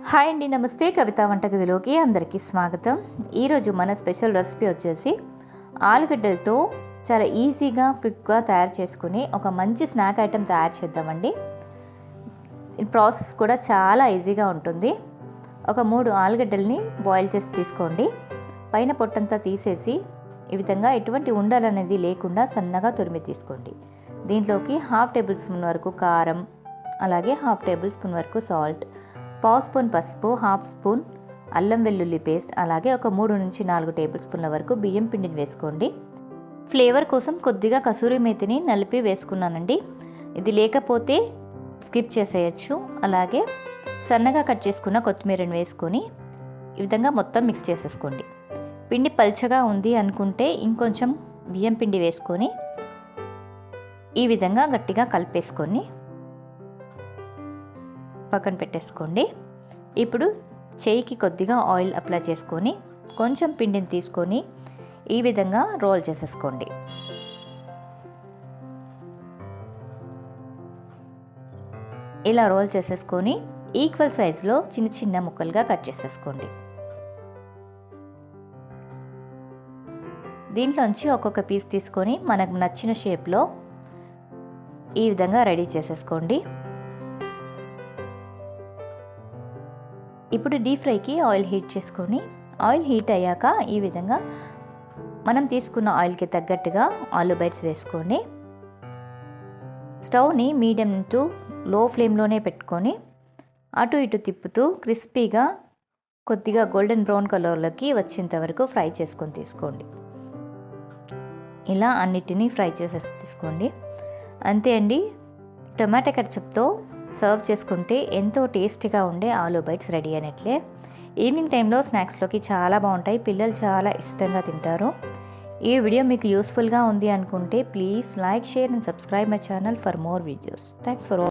Hi అండి నమస్తే. కవిత వంటగదిలోకి అందరికీ స్వాగతం. ఈరోజు మన స్పెషల్ రెసిపీ వచ్చేసి ఆలుగడ్డలతో చాలా ఈజీగా క్విక్గా తయారు చేసుకుని ఒక మంచి స్నాక్ ఐటెం తయారు చేద్దామండి. ప్రాసెస్ కూడా చాలా ఈజీగా ఉంటుంది. ఒక మూడు ఆలుగడ్డల్ని బాయిల్ చేసి తీసుకోండి. పైన పొట్టంతా తీసేసి ఈ విధంగా ఎటువంటి ఉండాలనేది లేకుండా సన్నగా తురిమి తీసుకోండి. దీంట్లోకి హాఫ్ టేబుల్ స్పూన్ వరకు కారం అలాగే హాఫ్ టేబుల్ స్పూన్ వరకు సాల్ట్ పావు స్పూన్ పసుపు హాఫ్ స్పూన్ అల్లం వెల్లుల్లి పేస్ట్ అలాగే ఒక మూడు నుంచి నాలుగు టేబుల్ స్పూన్ల వరకు బియ్యం పిండిని వేసుకోండి. ఫ్లేవర్ కోసం కొద్దిగా కసూరి మేతిని నలిపి వేసుకున్నానండి. ఇది లేకపోతే స్కిప్ చేసేయచ్చు. అలాగే సన్నగా కట్ చేసుకున్న కొత్తిమీరని వేసుకొని ఈ విధంగా మొత్తం మిక్స్ చేసేసుకోండి. పిండి పల్చగా ఉంది అనుకుంటే ఇంకొంచెం బియ్యం పిండి వేసుకొని ఈ విధంగా గట్టిగా కలిపేసుకొని పక్కన పెట్టేసుకోండి. ఇప్పుడు చేయికి కొద్దిగా ఆయిల్ అప్లై చేసుకొని కొంచెం పిండిని తీసుకొని ఈ విధంగా రోల్ చేసేసుకోండి. ఇలా రోల్ చేసేసుకొని ఈక్వల్ సైజులో చిన్న చిన్న ముక్కలుగా కట్ చేసేసుకోండి. దీంట్లోంచి ఒక్కొక్క పీస్ తీసుకొని మనకు నచ్చిన షేప్లో ఈ విధంగా రెడీ చేసేసుకోండి. ఇప్పుడు డీప్ ఫ్రైకి ఆయిల్ హీట్ చేసుకొని ఆయిల్ హీట్ అయ్యాక ఈ విధంగా మనం తీసుకున్న ఆయిల్కి తగ్గట్టుగా ఆలు బైట్స్ వేసుకోండి స్టవ్ని మీడియం టు లో ఫ్లేమ్లోనే పెట్టుకొని అటు ఇటు తిప్పుతూ క్రిస్పీగా కొద్దిగా గోల్డెన్ బ్రౌన్ కలర్లోకి వచ్చేంత వరకు ఫ్రై చేసుకొని తీసుకోండి. ఇలా అన్నిటినీ ఫ్రై చేసేసి తీసుకోండి. అంతే అండి. టొమాటో కట్చప్తో సర్వ్ చేసుకుంటే ఎంతో టేస్టీగా ఉండే ఆలూ బైట్స్ రెడీ అయినట్లే. ఈవినింగ్ టైంలో స్నాక్స్లోకి చాలా బాగుంటాయి. పిల్లలు చాలా ఇష్టంగా తింటారు. ఈ వీడియో మీకు యూస్ఫుల్గా ఉంది అనుకుంటే please like share and subscribe my channel for more videos thanks for